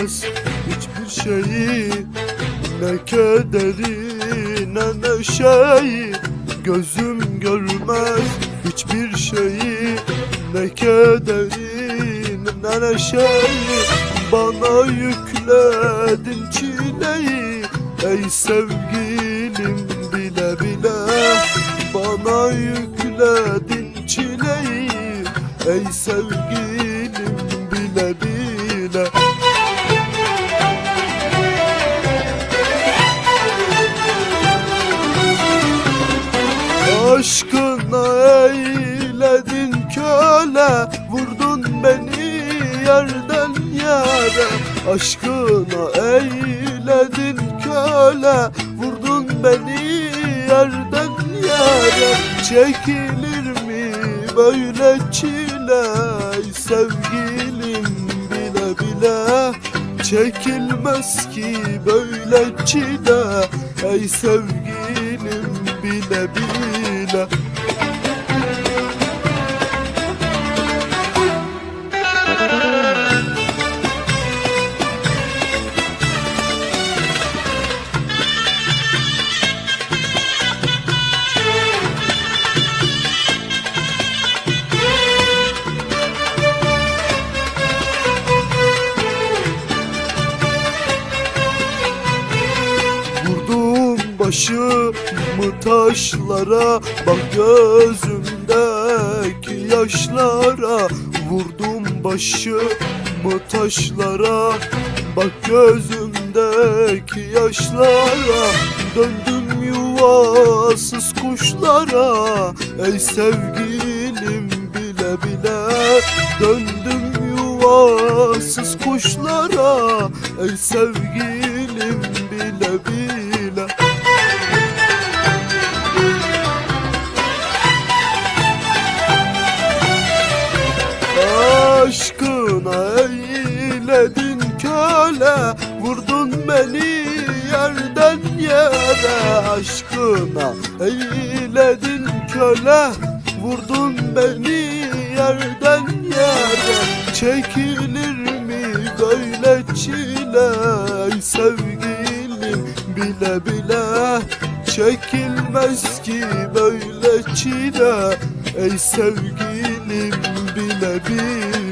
Görmez hiçbir şeyi Ne kederi ne neşeyi Gözüm görmez. Hiçbir şeyi Ne kederi ne neşeyi Bana yükledin çileyi. Ey sevgilim bile bile Bana yükledin çileyi. Ey sevgilim Aşkına eyledin köle Vurdun beni yerden yere. Aşkına eyledin köle Vurdun beni yerden yere. Çekilir mi böyle çile? Sevgilim bile bile. Çekilmez ki böyle çile. Ey sevgilim bile bile başımı taşlara? Bak gözümdeki yaşlara Vurdum başımı taşlara? Bak gözümdeki yaşlara Döndüm yuvasız kuşlara. Ey sevgilim bile bile Döndüm yuvasız kuşlara. Ey sevgilim bile bile Aşkına eyledin köle Vurdun beni yerden yere Aşkına. Eyledin köle Vurdun beni yerden yere. Çekilir mi böyle çile? Sevgilim bile bile Çekilmez ki böyle çile. Ey sevgilim bile bile